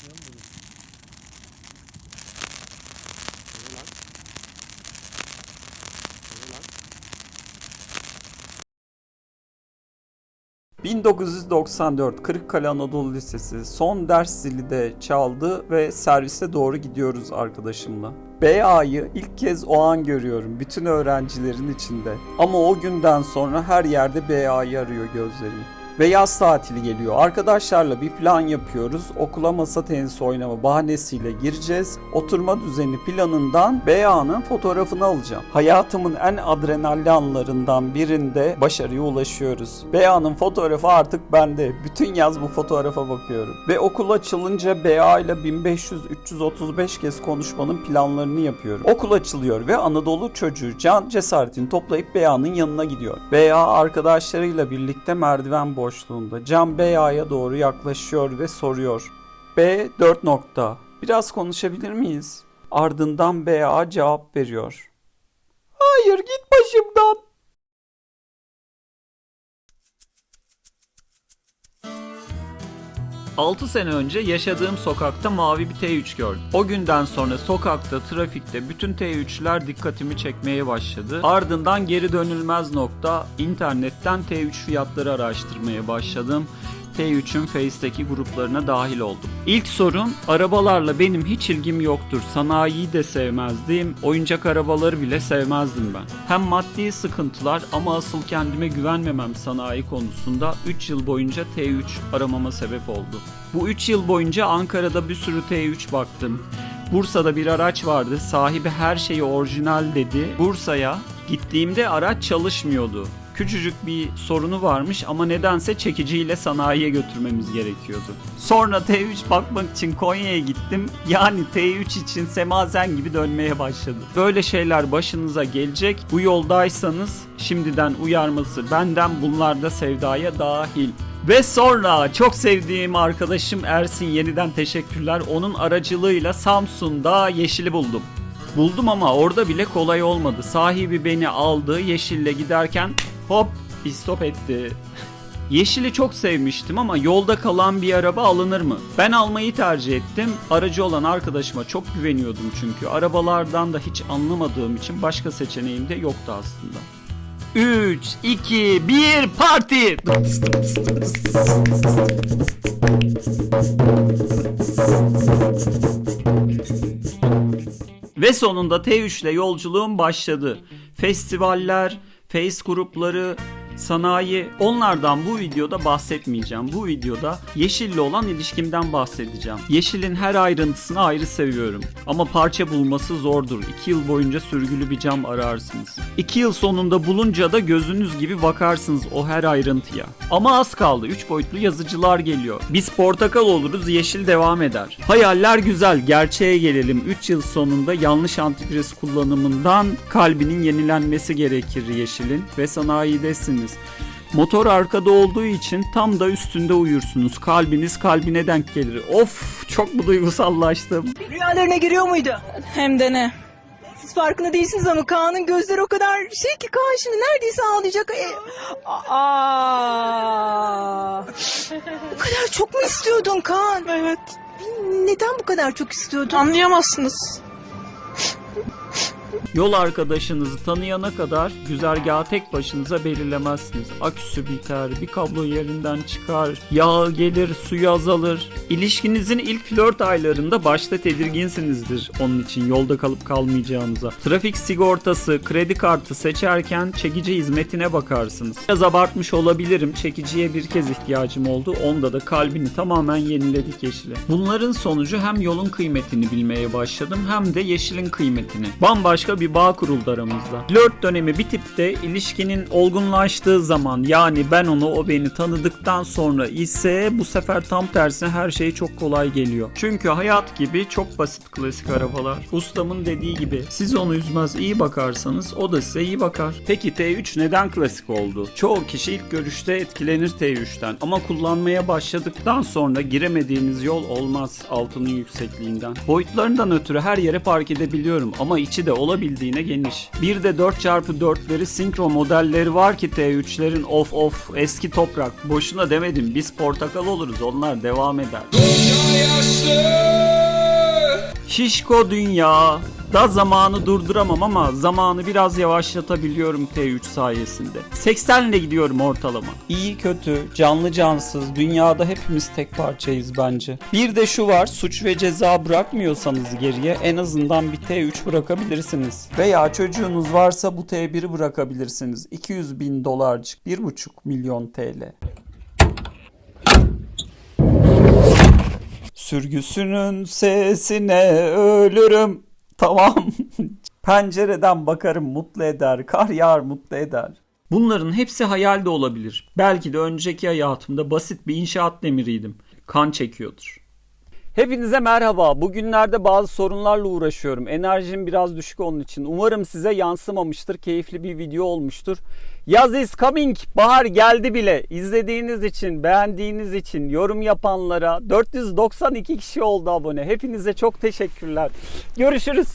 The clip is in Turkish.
Açmıyor mu bunu? Lan? Nereye lan? 1994 Kırıkkale Anadolu Lisesi son ders zili de çaldı ve servise doğru gidiyoruz arkadaşımla. BA'yı ilk kez o an görüyorum bütün öğrencilerin içinde. Ama o günden sonra her yerde BA'yı arıyor gözlerim. Ve yaz tatili geliyor. Arkadaşlarla bir plan yapıyoruz. Okula masa tenisi oynama bahanesiyle gireceğiz. Oturma düzeni planından BA'nın fotoğrafını alacağım. Hayatımın en adrenalli anlarından birinde başarıya ulaşıyoruz. BA'nın fotoğrafı artık bende. Bütün yaz bu fotoğrafa bakıyorum. Ve okul açılınca BA ile 1500-335 kez konuşmanın planlarını yapıyorum. Okul açılıyor ve Anadolu çocuğu Can cesaretini toplayıp BA'nın yanına gidiyor. BA arkadaşlarıyla birlikte merdiven boşluğunda. Can BA'ya doğru yaklaşıyor ve soruyor. B 4 nokta. Biraz konuşabilir miyiz? Ardından BA cevap veriyor. Hayır git başımdan. Altı sene önce yaşadığım sokakta mavi bir T3 gördüm. O günden sonra sokakta, trafikte bütün T3'ler dikkatimi çekmeye başladı. Ardından geri dönülmez nokta internetten T3 fiyatları araştırmaya başladım. T3'ün Face'teki gruplarına dahil oldum. İlk sorun arabalarla benim hiç ilgim yoktur. Sanayiyi de sevmezdim. Oyuncak arabaları bile sevmezdim ben. Hem maddi sıkıntılar ama asıl kendime güvenmemem sanayi konusunda 3 yıl boyunca T3 aramama sebep oldu. Bu 3 yıl boyunca Ankara'da bir sürü T3 baktım. Bursa'da bir araç vardı. Sahibi her şeyi orijinal dedi. Bursa'ya gittiğimde araç çalışmıyordu. Küçücük bir sorunu varmış ama nedense çekiciyle sanayiye götürmemiz gerekiyordu. Sonra T3 bakmak için Konya'ya gittim. Yani T3 için semazen gibi dönmeye başladı. Böyle şeyler başınıza gelecek. Bu yoldaysanız şimdiden uyarması benden bunlar da sevdaya dahil. Ve sonra çok sevdiğim arkadaşım Ersin yeniden teşekkürler. Onun aracılığıyla Samsun'da yeşili buldum. Buldum ama orada bile kolay olmadı. Sahibi beni aldı. Yeşille giderken hop istop etti. Yeşili çok sevmiştim ama yolda kalan bir araba alınır mı? Ben almayı tercih ettim. Aracı olan arkadaşıma çok güveniyordum çünkü. Arabalardan da hiç anlamadığım için başka seçeneğim de yoktu aslında. 3, 2, 1 parti! Ve sonunda T3 ile yolculuğum başladı. Festivaller, face grupları, sanayi onlardan bu videoda bahsetmeyeceğim. Bu videoda Yeşil'le olan ilişkimden bahsedeceğim. Yeşil'in her ayrıntısını ayrı seviyorum. Ama parça bulması zordur. 2 yıl boyunca sürgülü bir cam ararsınız. 2 yıl sonunda bulunca da gözünüz gibi bakarsınız o her ayrıntıya. Ama az kaldı. 3 boyutlu yazıcılar geliyor. Biz portakal oluruz, yeşil devam eder. Hayaller güzel, gerçeğe gelelim. 3 yıl sonunda yanlış antifriz kullanımından kalbinin yenilenmesi gerekir yeşilin ve sanayidesiniz. Motor arkada olduğu için tam da üstünde uyursunuz. Kalbiniz kalbine denk gelir. Of çok mu duygusallaştım. Rüyalarına giriyor muydu? Hem de ne? Siz farkında değilsiniz ama Kaan'ın gözleri o kadar şey ki Kaan şimdi neredeyse ağlayacak. E, aa, bu kadar çok mu istiyordun Kaan? Evet. Neden bu kadar çok istiyordun? Anlayamazsınız. Yol arkadaşınızı tanıyana kadar güzergahı tek başınıza belirlemezsiniz. Aküsü biter, bir kablo yerinden çıkar, yağ gelir, suyu azalır. İlişkinizin ilk flört aylarında başta tedirginsinizdir onun için yolda kalıp kalmayacağınıza. Trafik sigortası, kredi kartı seçerken çekici hizmetine bakarsınız. Biraz abartmış olabilirim. Çekiciye bir kez ihtiyacım oldu. Onda da kalbini tamamen yeniledik yeşile. Bunların sonucu hem yolun kıymetini bilmeye başladım hem de yeşilin kıymetini. Bambaşka bir bağ kuruldu aramızda. Flört dönemi bitip de ilişkinin olgunlaştığı zaman yani ben onu o beni tanıdıktan sonra ise bu sefer tam tersine her şey çok kolay geliyor. Çünkü hayat gibi çok basit klasik arabalar. Ustamın dediği gibi siz onu üzmez iyi bakarsanız o da size iyi bakar. Peki T3 neden klasik oldu? Çoğu kişi ilk görüşte etkilenir T3'ten ama kullanmaya başladıktan sonra giremediğiniz yol olmaz altının yüksekliğinden. Boyutlarından ötürü her yere park edebiliyorum ama içi de olabilir olabildiğine geniş. Bir de 4x4'leri sinkro modelleri var ki T3'lerin of of eski toprak. Boşuna demedim biz portakal oluruz onlar devam eder. Şişko dünya. Da zamanı durduramam ama zamanı biraz yavaşlatabiliyorum T3 sayesinde. 80 ile gidiyorum ortalama. İyi kötü, canlı cansız, dünyada hepimiz tek parçayız bence. Bir de şu var, suç ve ceza bırakmıyorsanız geriye en azından bir T3 bırakabilirsiniz. Veya çocuğunuz varsa bu T1'i bırakabilirsiniz. 200 bin dolarcık, 1,5 milyon TL. Sürgüsünün sesine ölürüm. Tamam. Pencereden bakarım mutlu eder. Kar yağar mutlu eder. Bunların hepsi hayal de olabilir. Belki de önceki hayatımda basit bir inşaat demiriydim. Kan çekiyordur. Hepinize merhaba. Bugünlerde bazı sorunlarla uğraşıyorum. Enerjim biraz düşük onun için. Umarım size yansımamıştır. Keyifli bir video olmuştur. Yaz is coming. Bahar geldi bile. İzlediğiniz için, beğendiğiniz için, yorum yapanlara 492 kişi oldu abone. Hepinize çok teşekkürler. Görüşürüz.